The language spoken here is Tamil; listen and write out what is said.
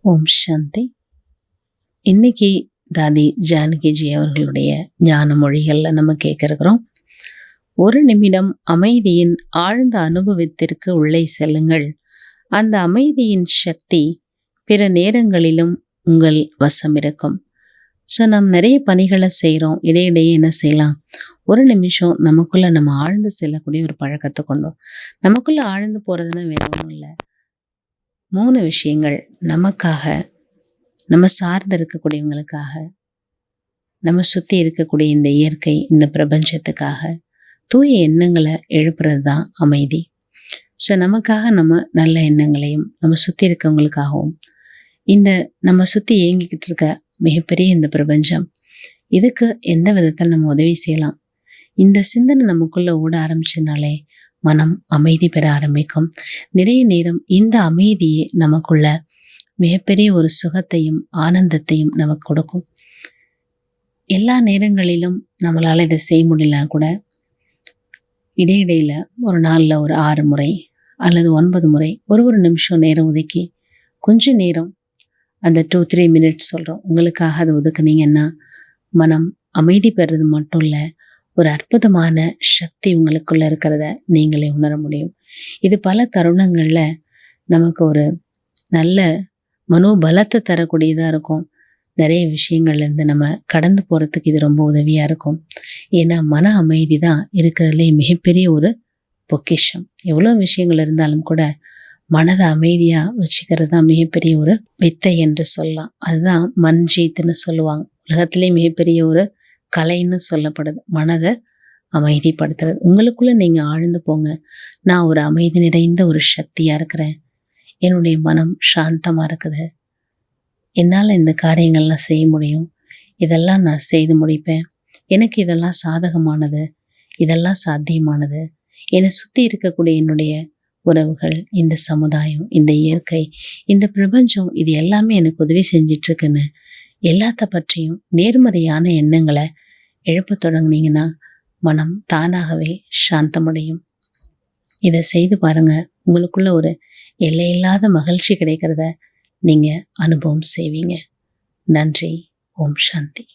ஓம் சாந்தி. இன்னைக்கு தாதி ஜானகிஜி அவர்களுடைய ஞான மொழிகள்ல நம்ம கேட்கிறோம். ஒரு நிமிடம் அமைதியின் ஆழ்ந்த அனுபவத்திற்கு உள்ளே செல்லுங்கள். அந்த அமைதியின் சக்தி பிற நேரங்களிலும் உங்கள் வசம் இருக்கும். ஸோ நாம் நிறைய பணிகளை செய்கிறோம் இடையிடையே என்ன செய்யலாம்? ஒரு நிமிஷம் நமக்குள்ள நம்ம ஆழ்ந்து செல்லக்கூடிய ஒரு பழக்கத்தை கொண்டோம். நமக்குள்ள ஆழ்ந்து போகிறதுனா வேற ஒன்றும் இல்லை. மூணு விஷயங்கள் நமக்காக நம்ம சார்ந்து இருக்கக்கூடியவங்களுக்காக நம்ம சுற்றி இருக்கக்கூடிய இந்த இயற்கை இந்த பிரபஞ்சத்துக்காக தூய எண்ணங்களை எழுப்புறது தான் அமைதி. ஸோ நமக்காக நம்ம நல்ல எண்ணங்களையும் நம்ம சுற்றி இருக்கவங்களுக்காகவும் இந்த நம்ம சுற்றி இயங்கிக்கிட்டு இருக்க மிகப்பெரிய இந்த பிரபஞ்சம் இதுக்கு எந்த விதத்தில் நம்ம உதவி செய்யலாம்? இந்த சிந்தனை நமக்குள்ளே ஓட ஆரம்பிச்சதுனாலே மனம் அமைதி பெற ஆரம்பிக்கும். நிறைய நேரம் இந்த அமைதியே நமக்குள்ள மிகப்பெரிய ஒரு சுகத்தையும் ஆனந்தத்தையும் நமக்கு கொடுக்கும். எல்லா நேரங்களிலும் நம்மளால் இதை செய்ய முடியலன்னா கூட இடையிடையில் ஒரு நாளில் ஒரு ஆறு முறை அல்லது ஒன்பது முறை ஒரு ஒரு நிமிஷம் நேரம் ஒதுக்கி கொஞ்ச நேரம் அந்த டூ த்ரீ மினிட்ஸ் சொல்கிறோம் உங்களுக்காக அதை ஒதுக்குனீங்கன்னா மனம் அமைதி பெறுறது மட்டும் இல்லை ஒரு அற்புதமான சக்தி உங்களுக்குள்ளே இருக்கிறத நீங்களே உணர முடியும். இது பல தருணங்களில் நமக்கு ஒரு நல்ல மனோபலத்தை தரக்கூடியதாக இருக்கும். நிறைய விஷயங்கள்லேருந்து நம்ம கடந்து போகிறதுக்கு இது ரொம்ப உதவியாக இருக்கும். ஏன்னா மன அமைதி தான் இருக்கிறதுலே மிகப்பெரிய ஒரு பொக்கிஷம். எவ்வளோ விஷயங்கள் இருந்தாலும் கூட மனதை அமைதியாக வச்சுக்கிறது தான் மிகப்பெரிய ஒரு வித்தை என்று சொல்லலாம். அதுதான் மன்ஜீத்துன்னு சொல்லுவாங்க. உலகத்திலே மிகப்பெரிய ஒரு கலைன்னு சொல்லப்படுது. மனதை அமைதிப்படுத்துறது. உங்களுக்குள்ளே நீங்கள் ஆழ்ந்து போங்க. நான் ஒரு அமைதி நிறைந்த ஒரு சக்தியாக இருக்கிறேன். என்னுடைய மனம் சாந்தமாக இருக்குது. என்னால் இந்த காரியங்கள்லாம் செய்ய முடியும். இதெல்லாம் நான் செய்து முடிப்பேன். எனக்கு இதெல்லாம் சாதகமானது. இதெல்லாம் சாத்தியமானது. என்னை சுற்றி இருக்கக்கூடிய என்னுடைய உறவுகள் இந்த சமுதாயம் இந்த இயற்கை இந்த பிரபஞ்சம் இது எல்லாமே எனக்கு உதவி செஞ்சிட்ருக்குன்னு எல்லாத்த பற்றியும் நேர்மறையான எண்ணங்களை எழுப்ப தொடங்குனீங்கன்னா மனம் தானாகவே சாந்தமடையும். இதை செய்து பாருங்க. உங்களுக்குள்ள ஒரு எல்லையில்லாத மகிழ்ச்சி கிடைக்கிறத நீங்கள் அனுபவம் செய்வீங்க. நன்றி. ஓம் சாந்தி.